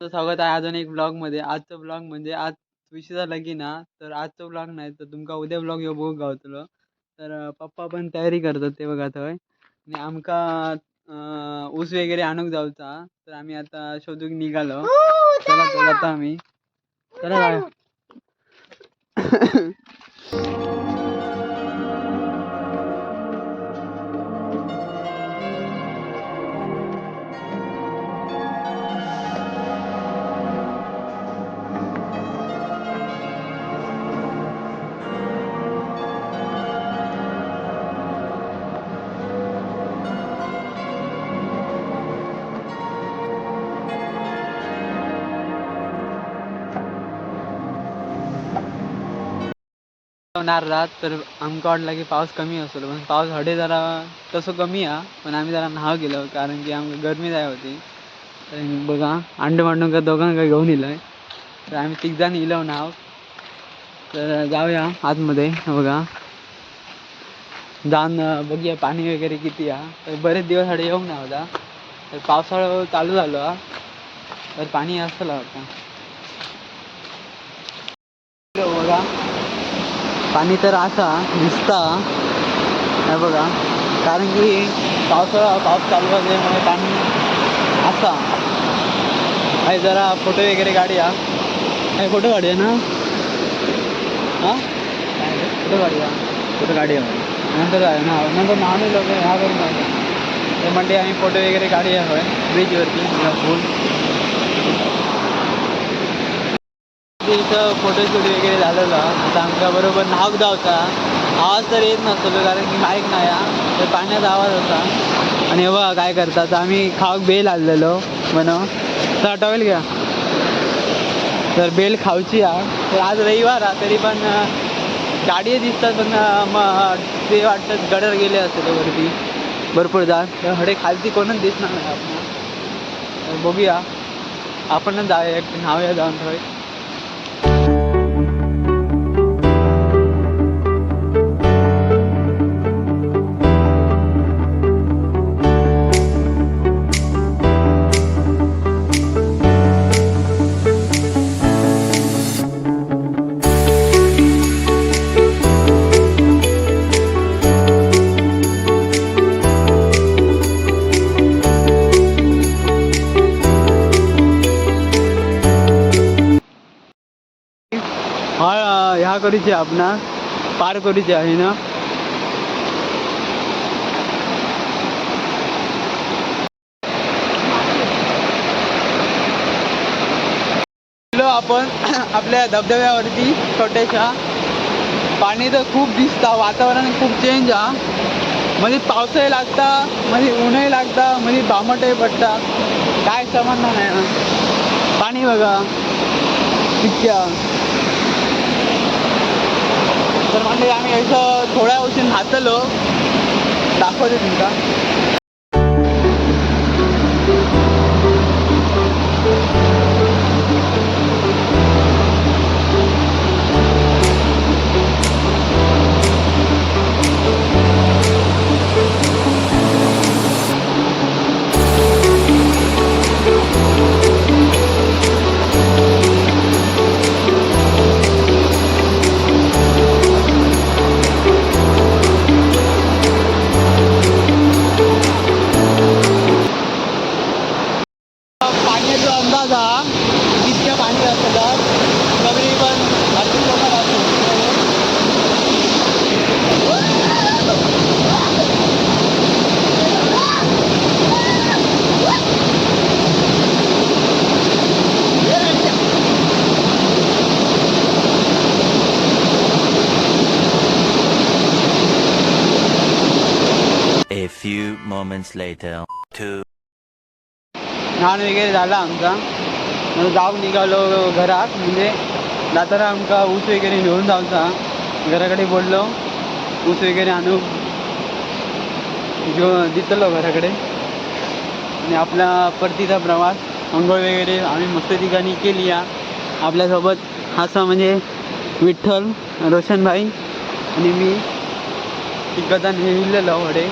स्वागत आहे अजून एक ब्लॉगमध्ये. आजचं ब्लॉग म्हणजे आज विषय लगीन हा तर आजचं ब्लॉग नाही तर तुमका उद्या ब्लॉग येऊ बघू गावतलो. तर पप्पा पण तयारी करतात ते बघा थंय. आणि आमका ऊस वगैरे आणूक जाऊचा. तर आम्ही आता शोधूक निघालो. चला तर आम्ही. चला जाऊया. रात तर आमका वाटला की पाऊस कमी असलो पण पाऊस हडे जरा तसं कमी हा पण आम्ही जरा न्हाव गेलो कारण की आमका गरमी जाय होती. तर बघा अंड मांडून का दोघांका घेऊन इलोय तर आम्ही तिघजण इलो नाव तर जाऊया आतमध्ये बघा. जाऊन बघूया पाणी वगैरे किती हा. तर बरेच दिवस हडे येऊन ना होता. तर पावसाळा चालू झालो हा. तर पाणी असतं होता बघा. पाणी तर असा दिसता. हे बघा. कारण की पावसाळा पाऊस चालू असल्यामुळे पाणी असा आहे जरा फोटो वगैरे काढूया. आहे फोटो काढूया ना? हां? फोटो काढूया. फोटो काढूया. नंतर आहे ना. नंतर नाणे लोक ह्या करून ते म्हणते आम्ही फोटो वगैरे काढूया होय. ब्रिजवरती फुल इथं फोटोशूट वगैरे झालेलं. आता आमच्याबरोबर नाव धावता आवाज तर येत नसतो कारण की माईक नाही तर पाण्याचा आवाज होता. आणि हे बघा काय करतात. तर आम्ही खाऊक बेल आणलेलो. म्हणून तर आठवेल घ्या. तर बेल खाऊची आ तर आज रविवार हा. तरी पण गाडी दिसतात पण मग ते वाटतं गडर गेले असते ते वरती. भरपूर जा तर हडे खालती कोणच दिसणार नाही आपण तर बघूया. आपणच जाऊया. एक नावया जाऊन थोडे. हा ह्या करूचे आपणा. पार करूचे आहे ना. आपण आपल्या धबधब्यावरती छोट्याशा पाणी तर खूप दिसता वातावरण खूप चेंज हा म्हणजे पावसाही लागता म्हणजे ऊनही लागता मध्ये बामटही पडता. काय समजणार नाही ना. पाणी बघा. इतक्या. तर म्हणजे आम्ही असं थोड्या वर्षी नाचलो दाखवते तुमका moments later. Two. स्नान वगैरे झाला आमचा. मग जाऊन निघालो घरात. म्हणजे जाताना आमका ऊस वगैरे घेऊन जाऊचा. घराकडे बोललो. ऊस वगैरे आणू. घेऊन दिसलो घराकडे. आणि आपला परतीचा प्रवास अंघोळ वगैरे आम्ही मस्त ठिकाणी केली या. आपल्यासोबत हासा म्हणजे विठ्ठल रोशनभाई आणि मी. तिकडचा नेलेलो हडे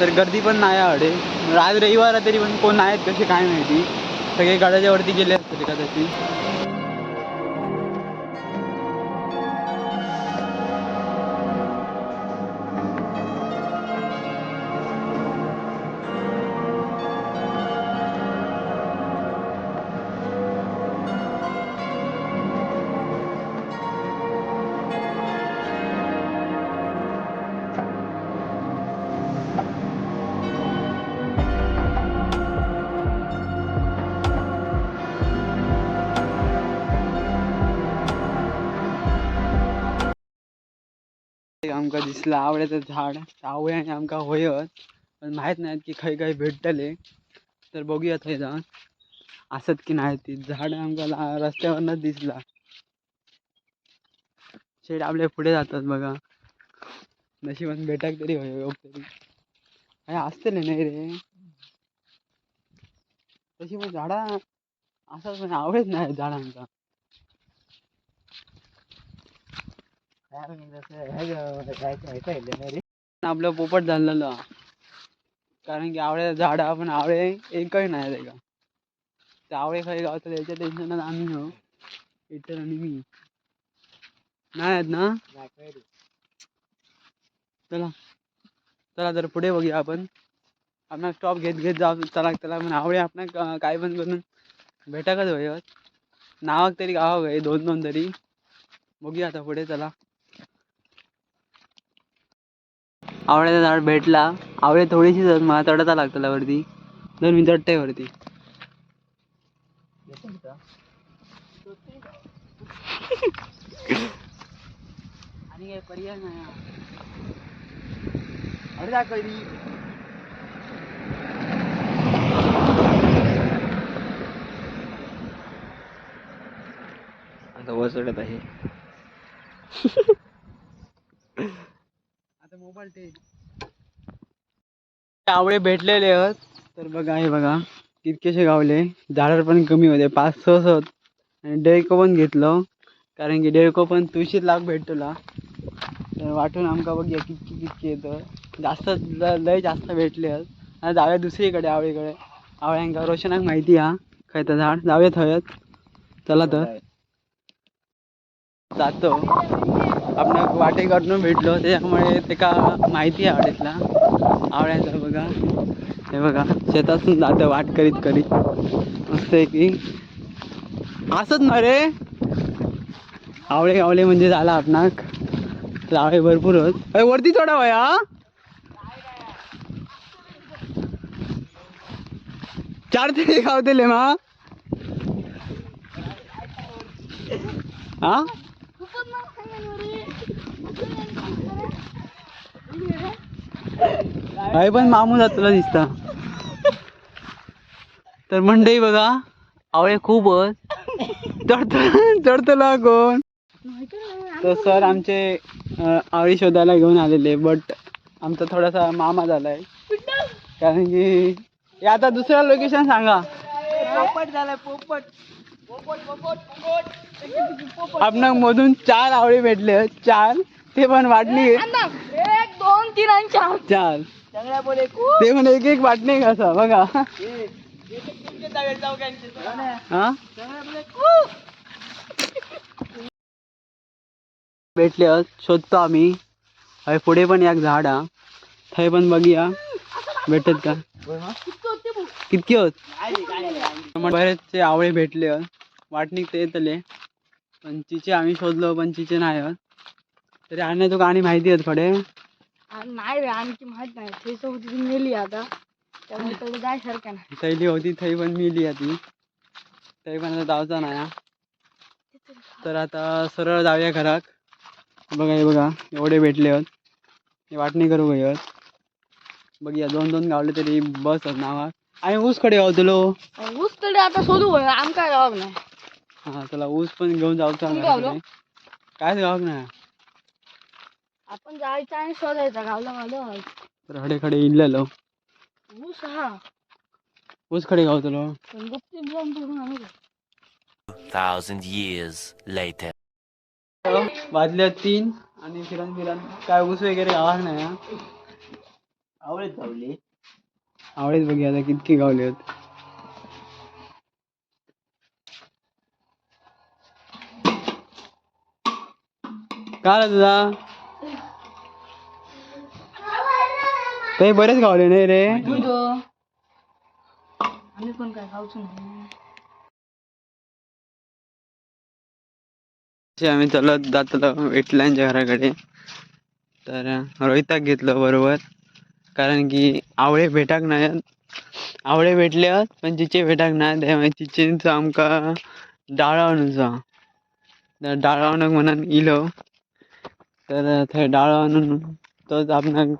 तर गर्दी पण नाही आहे आज रविवार आहे तरी पण कोण आहेत कसे काय माहिती. सगळे गाड्याच्या वरती गेले असतील कदाचित आमका दिसला आवड्याचं झाड आवळे आणि आमका होयत. पण माहीत नाहीत की खंय खंय भेटतले. तर बघूया थंय जाऊन असत की नाही ती झाड आमका ला- रस्त्यावरनच दिसला. शेड आपल्या पुढे जातात बघा. नशिबात भेटाक तरी होय तरी. काय असतले नाही रे. तशी पण झाडा असत पण आवडत नाही झाडांचा. आपलं पोपट झालेलं. कारण की आवळे झाड आपण आवळे एकही नाही आहे का. ते आवळे खाली गावतात याच्या टेन्शनात आम्ही हो इतर आणि मी. नाही आहेत ना? चला. चला तर पुढे बघूया आपण. आपण स्टॉप घेत घेत जाऊ. चला चला. पण आवळे आपण काय पण करून भेटाकच होय. नावाक तरी गावा दोन दोन तरी. बघूया आता पुढे चला. आवळ्याचं झाड भेटला. आवळे थोडीशीच आहेत मला चढता लागतं वरती. दोन मी चढते वरती. आणि काय पर्याय नाही हा. अरे आता वचडत आहे आता मोबाईल ते आवळे भेटलेले आहेत. तर बघा हे बघा कितकेशे गावले. झाडं पण कमी होते. पाच सहा होत आणि डेळको पण घेतलो. कारण की डेळको पण तुळशीत लाख भेटतला तर वाटून आमका बघूया कितकी कितकी येतं. जास्त लय जास्त भेटले आहेत. आणि जाऊया दुसरीकडे आवळीकडे. आवळ्यांका रोशनाक माहिती हा. खंय तर झाड जाऊया थंयच चला तर. जातो. वाटेकडनं भेटलो त्याच्यामुळे त्याका माहिती आहे आवडीतला. आवडायचं बघा. हे बघा शेतातून जातं वाट करीत करीत. मस्त आहे की. असंच ना रे. आवळे आवळे म्हणजे झाला आपणाक. लावळे भरपूरच भरपूर होत अरे वरती चढा वया चार तरी खावतेले मा. हा? आई पण मामू तुला दिसता. तर मंडई बघा आवळे खूप चढत चढतला कोण? तर सर आमचे आवळी शोधायला घेऊन आलेले बट आमचा थोडासा मामा झालाय. कारण की हे आता दुसरं लोकेशन सांगा. पोपट झालाय पोपट आपण मधून चार आवळी भेटले चार ते पण वाढली दोन तीन आणि चार. चार. चांगल्या बोले ते पण एक एक वाटणी कसं बघा. हा? भेटले. शोधतो आम्ही. हय पुढे पण एक झाड. हा थंय पण बघूया. भेटत का? कितके होत? बरेचसे आवळे भेटले. वाटणीक ते येतले पण तिचे आम्ही शोधलो पण तिचे नाही तरी आणि तुका आणि माहिती आहेत थोडे. नाही रे आणखी माहीत नाही. ते होती ती नेली आता. त्यामुळे तेवढं जायसारखं नाही. थैली होती थंय पण मिली ती थंय पण आता जावचा नाही. हा. तर आता सरळ जाऊया घराक बघा हे बघा एवढे भेटले आहेत. हे वाटणी करू घेत बघूया दोन दोन गावले तरी बस आहेत नावाक आणि ऊसकडे गावतलो ऊस तरी आता शोधू होय. आमका गावाक नाही. हा चला ऊस पण घेऊन जाऊचा कोण गावलो? कायच गावक नाही? आपण जायचं आणि शोधायचं गावला गावला खडे खडे इनलेलो. ऊस हा. ऊस खडे गावतलो. पण गुप्ती जाऊन बघून आणू thousand years later. वाजल्या तीन आणि फिरण फिरण काय ऊस वगैरे गावाक नाही हा. आवडीत गावली. बघी आता कितके गावले आहेत. काय दादा काही बरेच गावले नाही रे. आम्ही पण काय खाऊच नाही. आम्ही चलत जातलो विठलांच्या घराकडे. तर रोहिताक घेतलं बरोबर. कारण की आवळे भेटाक नाही. आवळे भेटले पण चिचे भेटाक नाही त्यामुळे चिचेंचं आमका डाळवणूचा तर डाळवणूक म्हणून इलो. तर थंय डाळ आणून तोच आपणाक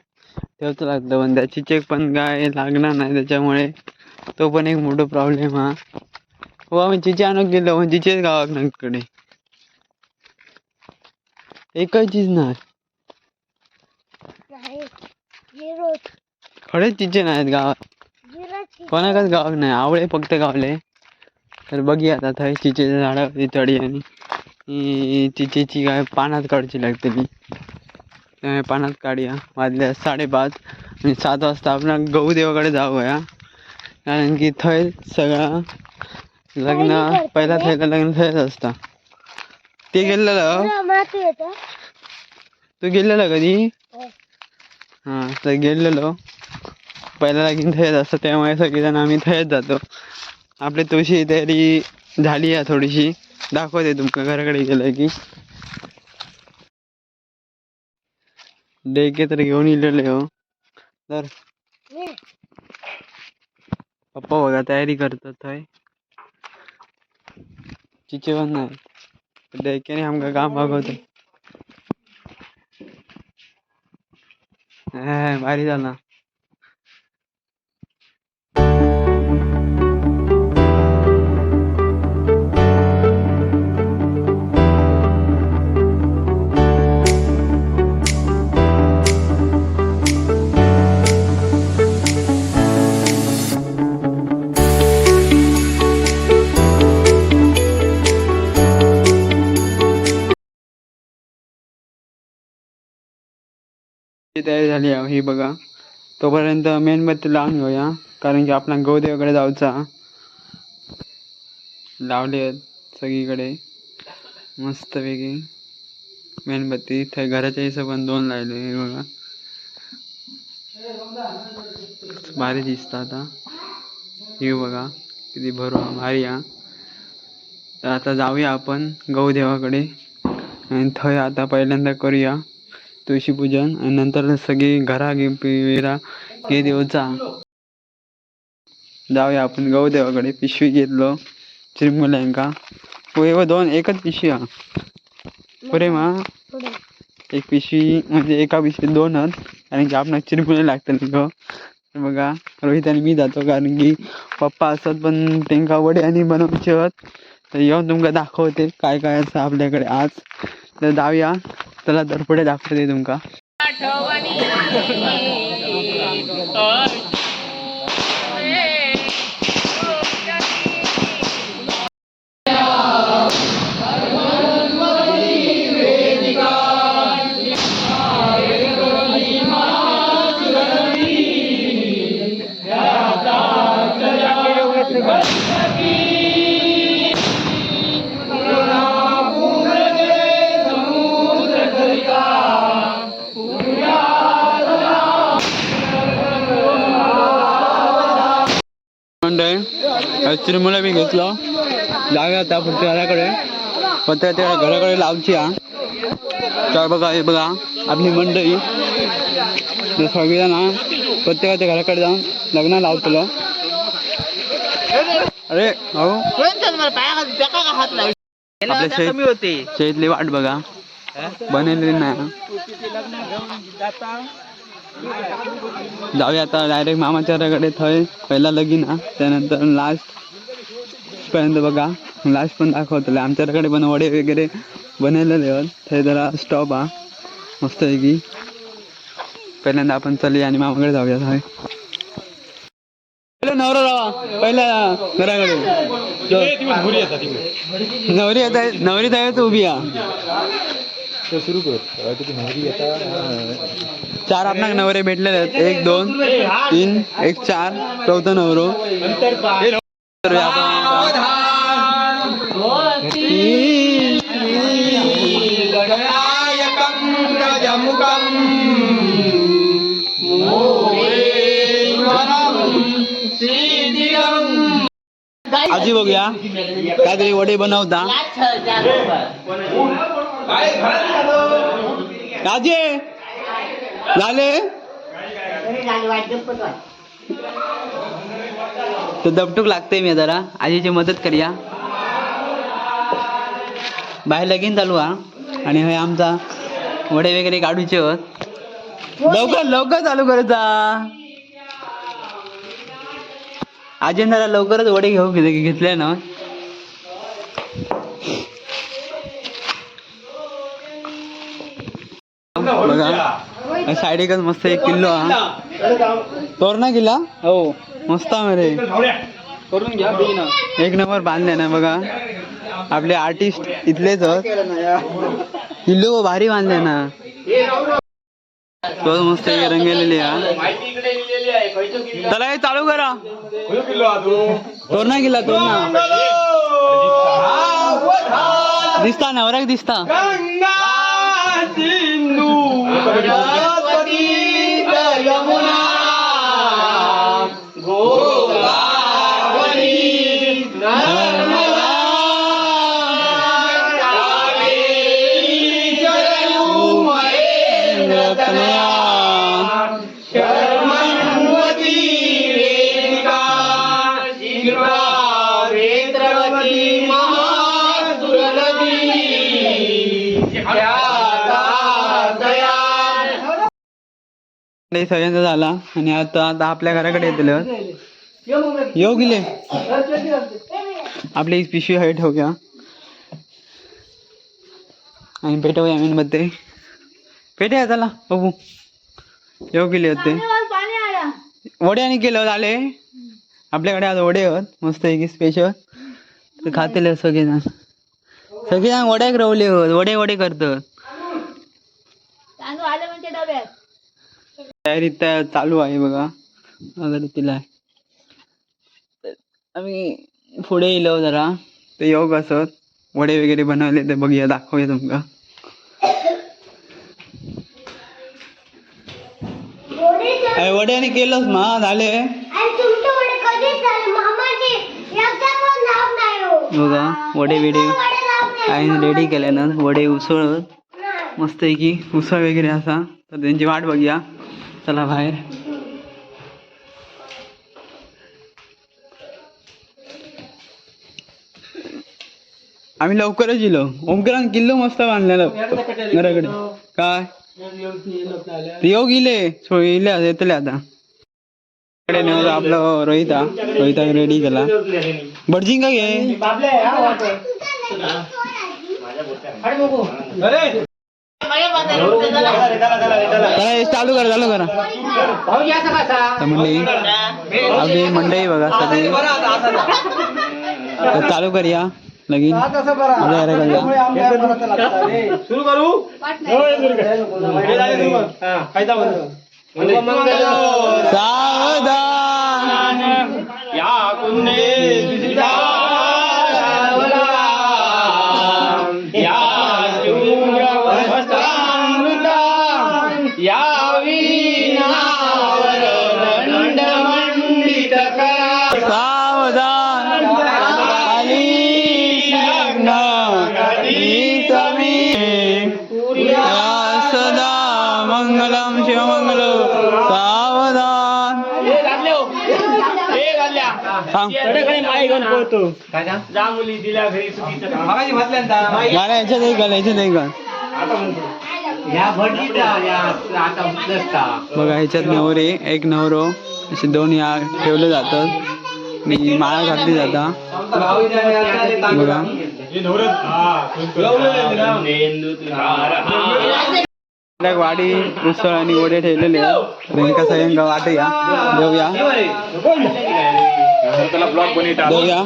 ठेवचं लागतं. पण त्या चिचेक पण काय लागणार नाही त्याच्यामुळे तो पण एक मोठा प्रॉब्लेम हा. हो आम्ही चिचे आणून गेलो पण चिचेच गावाक नाकडे एकच चीज नाही. खडेच चिचे नाहीत गावात. कोणाकच गावाक नाही. आवळे फक्त गावले. तर बघी आता थंय चिचेच्या झाडावरती थोडी आणि चिचेची काय पानात काढची लागतली त्यामुळे पानात काढूया. वाजले साडेपाच. आणि सात वाजता आपण गहू देवाकडे जाऊया. कारण की थंय सगळा लग्न पहिला थंयला लग्न थंयच असता. ते गेलेलं? तू गेलेला कधी? हां. तर गेलेलो. पहिला लगीन थंयच असतं. त्यामुळे सगळेजण आम्ही थंयच जातो. आपली तुळशी तयारी झाली आहे थोडीशी. दाखवते तुमका घराकडे गेलं की. डेके तर घेऊन इलेले हो. तर पप्पा बघा तयारी करतात थंय चिचे पण नाही. डेक्याने आमका काम भागवतो. हा, भारी तयारी झाली आहे ही बघा. तोपर्यंत मेणबत्ती लावून घेऊया कारण की आपला गौदेवाकडे जाऊचा. लावले आहेत सगळीकडे. मस्तपैकी. मेणबत्ती इथे घराच्या हिशोबाने दोन लावले हे बघा. भारी दिसतं आता. हे बघा किती भरू भारी हा. तर आता जाऊया आपण गौदेवाकडे. आणि थंय आता पहिल्यांदा करूया. तुळशी पूजन आणि नंतर सगळी घरा विरा हे घे देवचा जाऊया आपण गौदेवाकडे पिशवी घेतलो चिरमुल्यांका हो दोन एकच पिशवी हा. पुरे मा एक पिशवी म्हणजे एका पिशवीत दोनच कारण की आपण चिरमुले लागतात ग बघा रोहित आणि मी जातो कारण की पप्पा असत पण त्यांना वडे आणि बनवचे होत तर येऊन तुमका दाखवते काय काय असं आपल्याकडे आज. तर जाऊया. चला तर पुढे दाखवते तुमका. चिरमुला मी घेतलो. जाऊया आता पुढच्या घराकडे. पण त्या त्या घराकडे लावची हा. तर बघा हे बघा आपली मंडळी. सगळेजण हा. प्रत्येकाच्या घराकडे जाऊन लग्न लावतलो. अरे हो आपल्या शेत शेतली वाट बघा. बनवलेली नाही जाऊया आता डायरेक्ट मामाच्या घराकडे थंय पहिला लगीन हा. त्यानंतर लास्ट पर्यंत बघा लास्ट पण दाखवतले आमच्याकडे पण वडे वगैरे बनवलेले आहेत. थंय जरा स्टॉप हा. मस्त आहे की पहिल्यांदा आपण चली आणि मामाकडे जाऊया. थंय पहिला नवरा रावा. पहिल्या घराकडे. नवरी येत आहे. नवरी तर उभी सुरू कर. आता चार आपणाक नवरे भेटलेले आहेत. एक दोन तीन एक चार. चौथा नवरो. आजी बघूया. काहीतरी वडे बनवता. आजी झाले? तर दपटूक लागते मी जरा. आजीची मदत करूया. बाहेर लगीन चालू हा. आणि हे आमचा वडे वगैरे काढूचे होत. लवकर लवकर चालू करता जरा लवकरच वडे घेऊ घेतले घेतले ना. बघा. साईड एकच मस्त एक किल्लो हा. तोरणा किल्ला? हो. मस्त आहे रे. करून घ्या एक नंबर बांधले ना बघा. आपले आर्टिस्ट इथलेच किल्लो भारी बांधले ना. तो मस्त रंगलेली हा. चला हे चालू करा. तोरणा किल्ला तोरणा. दिसता नवराक दिसता. सगळ्यांचा झाला आणि आता आता आपल्या घराकडे येतले. येऊ गेले. आपली पिशवी हवे ठेवूया. आणि पेटवूया आम्ही मध्ये. पेटे चला बघू. येऊ गेले होते वडे आणि केलं झाले आपल्याकडे आज वडे होत मस्त एक स्पेशल तर खातील सगळेजण. सगळेजण वड्याक रवले होत वडे वडे करतात तांदूळ आले म्हणजे डब्यात तयारी तयार चालू आहे बघा. अगरबत्तीला. आहे तर आम्ही पुढे येलो जरा. ते येऊ कसं वडे वगैरे बनवले ते बघूया दाखवूया तुमका वडे आणि केलंच मा झाले. बघा वडे बिडे. काही रेडी केले ना वडे उसळत. मस्त आहे की उसळ वगैरे असा. तर त्यांची वाट बघूया. चला बाहेर. आम्ही लवकरच येलो ओमकरान किल्लो मस्त बांधलेलं. घराकडे. काय? येऊ गेले. सो येले येतले आता. आपलं रोहिता. रोहिता रेडी केला भटजिंग का घे चालू करा. चालू करा तर मंडळी आपली मंडळी बघा सगळी तर चालू करूया लगीन सुरू करू सावधान या कुंडे पोहतो जा मुली दिल्या घरी चुकीचं काम. गाड्या याच्यात एक घाल याच्यात एक घाल या भटजीचा या आता नसता बघा ह्याच्यात नवरे एक नवरो असे दोन या ठेवले जातात. आणि माळा घातली जाता. बघा. वाडी उसळ आणि वडे ठेवलेले रेणका सगळ्यांका वाटूया देऊया. देऊया.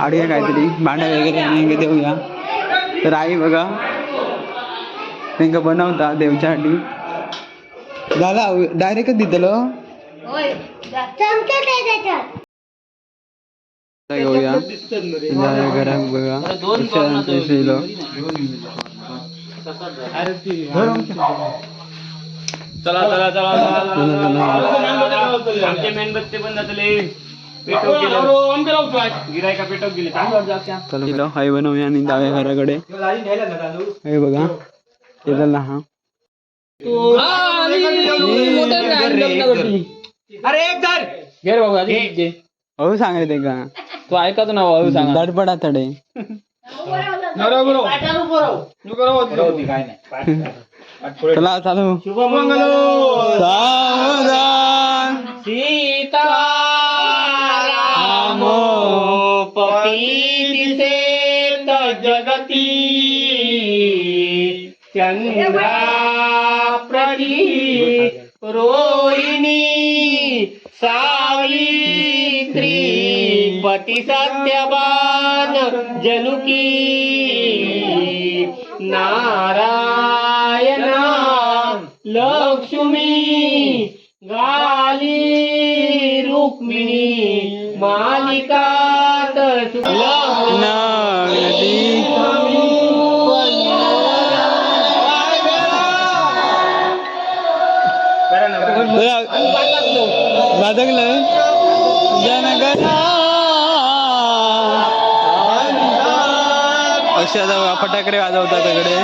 आडूया काहीतरी. भांड्या वगैरे आणि देऊया. तर आई बघा त्यांका बनवता देवच्यासाठी झाला डायरेक्टच त्याच्यात. घेऊया. जाऊया घरात बघा. चला चला चला चला, चला. आमचे मेणबत्ती बंद झाले पेटवून गेले. गिरायका पेटवून गेले. चला गेलो हाय बनवूया आणि जाऊया घराकडे. हे बघा. ते झालं हा. अहो सांग रे ते. का? तू ऐकतो ना भाऊ सांग. दडपडा तडे चला चालू. सावधान. सीता रामो पती जगती. चंद्रा प्रती रोहिणी सावित्री पती सत्यवान जनुकी। नारायणा लक्ष्मी गाली रुक्मिणी मालिकात नगदी अशा फटाकडे वाजवतात सगळे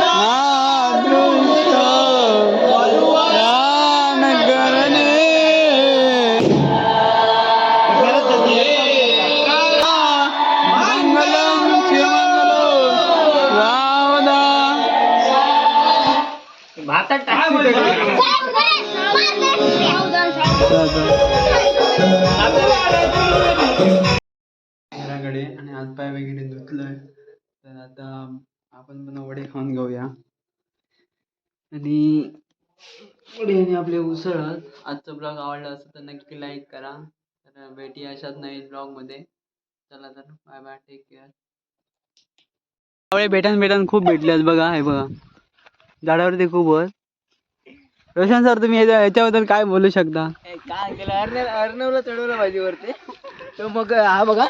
नादृष्ट हातपाय वगैरे धुतलं तर आता आपण पण वडे खाऊन घेऊया. आणि वडे आणि आपले उसळत आजचा ब्लॉग आवडला असेल तर नक्की लाईक करा. तर भेटी अशाच नवीन ब्लॉगमध्ये चला तर बाय बाय टेक केअर आवळे भेटान भेटान खूप भेटल्यात बघा हे बघा. झाडावरती खूप वर रोशन सर तुम्ही याच्याबद्दल काय बोलू शकता? काय केलं? अर्णव अर्णवला चढवलं पाहिजे वरती तो मग हा बघा.